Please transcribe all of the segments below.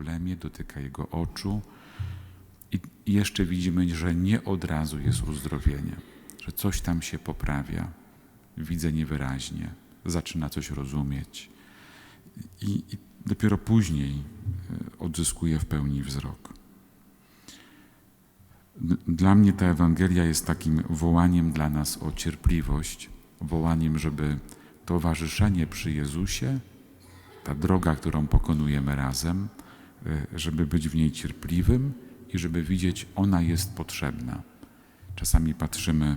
problemie, dotyka jego oczu. I jeszcze widzimy, że nie od razu jest uzdrowienie, że coś tam się poprawia, widzę niewyraźnie, zaczyna coś rozumieć. I, i dopiero później e, odzyskuje w pełni wzrok. Dla mnie ta Ewangelia jest takim wołaniem dla nas o cierpliwość, wołaniem, żeby towarzyszenie przy Jezusie, ta droga, którą pokonujemy razem, żeby być w niej cierpliwym i żeby widzieć, ona jest potrzebna. Czasami patrzymy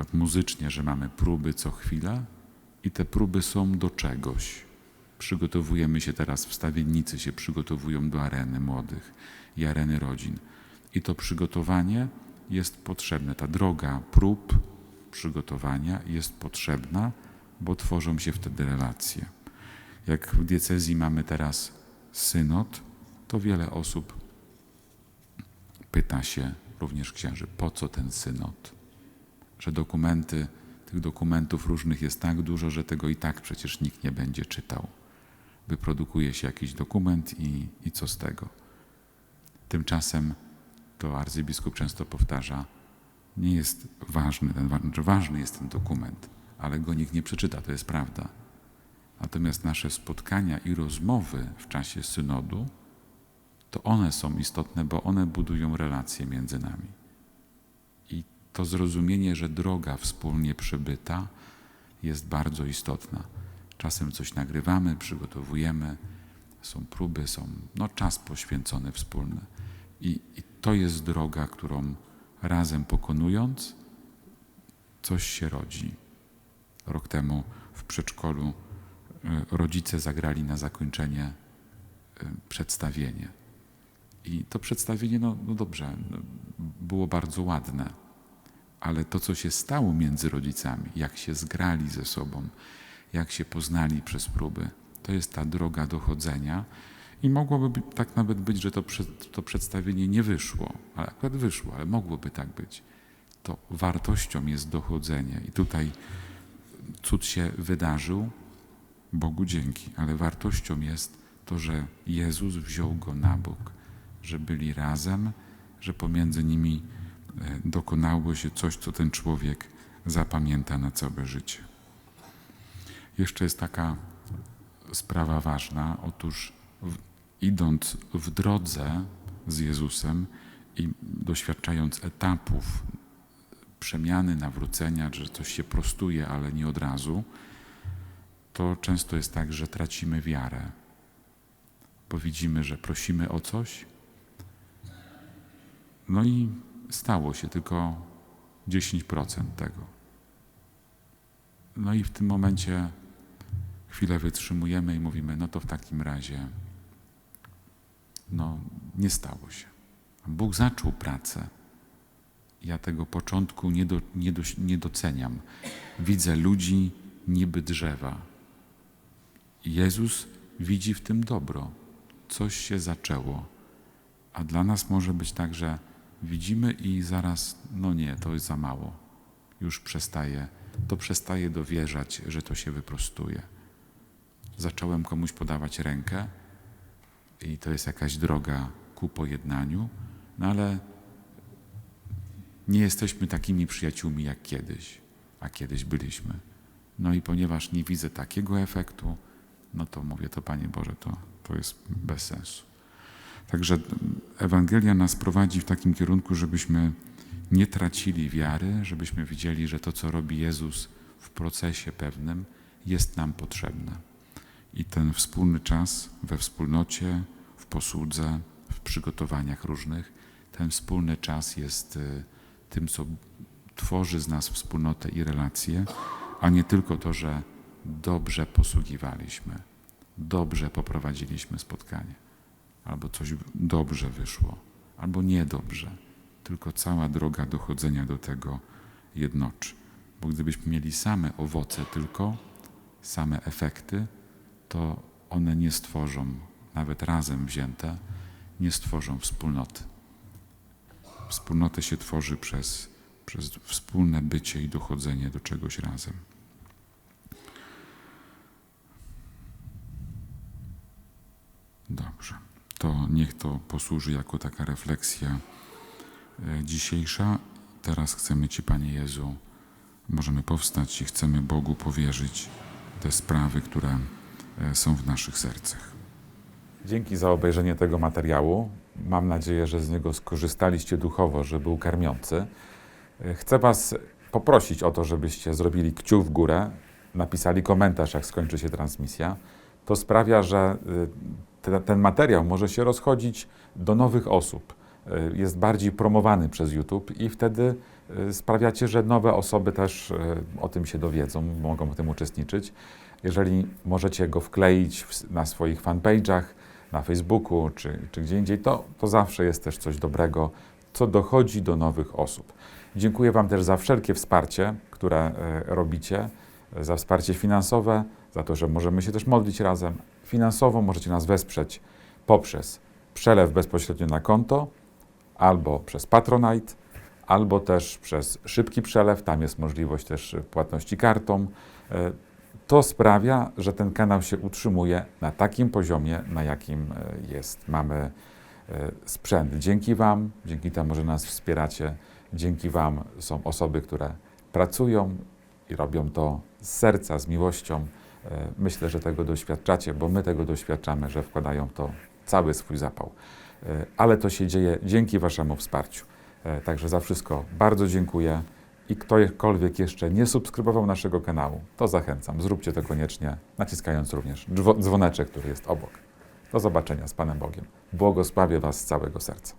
przykład muzycznie, że mamy próby co chwila i te próby są do czegoś. Przygotowujemy się teraz, wstawiennicy się przygotowują do areny młodych i areny rodzin. I to przygotowanie jest potrzebne. Ta droga prób przygotowania jest potrzebna, bo tworzą się wtedy relacje. Jak w diecezji mamy teraz synod, to wiele osób pyta się, również księży, po co ten synod? Że dokumenty, tych dokumentów różnych jest tak dużo, że tego i tak przecież nikt nie będzie czytał. Wyprodukuje się jakiś dokument i, i co z tego? Tymczasem to arcybiskup często powtarza, nie jest ważny, ten, że ważny jest ten dokument, ale go nikt nie przeczyta, to jest prawda. Natomiast nasze spotkania i rozmowy w czasie synodu, to one są istotne, bo one budują relacje między nami. I to zrozumienie, że droga wspólnie przebyta jest bardzo istotna. Czasem coś nagrywamy, przygotowujemy, są próby, są no, czas poświęcony wspólny. I, I to jest droga, którą razem pokonując, coś się rodzi. Rok temu w przedszkolu rodzice zagrali na zakończenie y, przedstawienie. I to przedstawienie, no, no dobrze, no, było bardzo ładne, ale to, co się stało między rodzicami, jak się zgrali ze sobą, jak się poznali przez próby, to jest ta droga dochodzenia. I mogłoby tak nawet być, że to, to przedstawienie nie wyszło, ale akurat wyszło, ale mogłoby tak być. To wartością jest dochodzenie. I tutaj cud się wydarzył, Bogu dzięki, ale wartością jest to, że Jezus wziął go na bok, że byli razem, że pomiędzy nimi e, dokonało się coś, co ten człowiek zapamięta na całe życie. Jeszcze jest taka sprawa ważna. Otóż w, idąc w drodze z Jezusem i doświadczając etapów przemiany, nawrócenia, że coś się prostuje, ale nie od razu, to często jest tak, że tracimy wiarę, bo widzimy, że prosimy o coś, no i stało się tylko 10% tego. No i w tym momencie chwilę wytrzymujemy i mówimy, no to w takim razie, no nie stało się. Bóg zaczął pracę. Ja tego początku nie, do, nie, do, nie doceniam. Widzę ludzi niby drzewa. Jezus widzi w tym dobro. Coś się zaczęło. A dla nas może być tak, że widzimy i zaraz, no nie, to jest za mało. Już przestaje, to przestaje dowierzać, że to się wyprostuje. Zacząłem komuś podawać rękę i to jest jakaś droga ku pojednaniu, no ale nie jesteśmy takimi przyjaciółmi jak kiedyś, a kiedyś byliśmy. No i ponieważ nie widzę takiego efektu, no to mówię, to Panie Boże, to, to jest bez sensu. Także Ewangelia nas prowadzi w takim kierunku, żebyśmy nie tracili wiary, żebyśmy widzieli, że to, co robi Jezus w procesie pewnym, jest nam potrzebne. I ten wspólny czas we wspólnocie, w posłudze, w przygotowaniach różnych, ten wspólny czas jest y, tym, co tworzy z nas wspólnotę i relacje, a nie tylko to, że dobrze posługiwaliśmy, dobrze poprowadziliśmy spotkanie, albo coś dobrze wyszło, albo niedobrze, tylko cała droga dochodzenia do tego jednoczy. Bo gdybyśmy mieli same owoce tylko, same efekty, to one nie stworzą, nawet razem wzięte, nie stworzą wspólnoty. Wspólnotę się tworzy przez, przez wspólne bycie i dochodzenie do czegoś razem. Dobrze. to niech to posłuży jako taka refleksja e, dzisiejsza. Teraz chcemy Ci, Panie Jezu, możemy powstać i chcemy Bogu powierzyć te sprawy, które e, są w naszych sercach. Dzięki za obejrzenie tego materiału. Mam nadzieję, że z niego skorzystaliście duchowo, że był karmiący. E, Chcę Was poprosić o to, żebyście zrobili kciuk w górę, napisali komentarz, jak skończy się transmisja. To sprawia, że te, ten materiał może się rozchodzić do nowych osób. Y, Jest bardziej promowany przez YouTube i wtedy y, sprawiacie, że nowe osoby też y, o tym się dowiedzą, mogą w tym uczestniczyć. Jeżeli możecie go wkleić w, na swoich fanpage'ach, na Facebooku czy, czy gdzie indziej, to, to zawsze jest też coś dobrego, co dochodzi do nowych osób. Dziękuję Wam też za wszelkie wsparcie, które e, robicie, e, za wsparcie finansowe, za to, że możemy się też modlić razem. Finansowo możecie nas wesprzeć poprzez przelew bezpośrednio na konto, albo przez Patronite, albo też przez szybki przelew. Tam jest możliwość też płatności kartą. E, To sprawia, że ten kanał się utrzymuje na takim poziomie, na jakim e, jest. Mamy e, sprzęt. Dzięki Wam, dzięki temu, że nas wspieracie, dzięki Wam są osoby, które pracują i robią to z serca, z miłością. E, Myślę, że tego doświadczacie, bo my tego doświadczamy, że wkładają to cały swój zapał. E, Ale to się dzieje dzięki Waszemu wsparciu. E, Także za wszystko bardzo dziękuję. I ktokolwiek jeszcze nie subskrybował naszego kanału, to zachęcam. Zróbcie to koniecznie, naciskając również dzwo- dzwoneczek, który jest obok. Do zobaczenia z Panem Bogiem. Błogosławię Was z całego serca.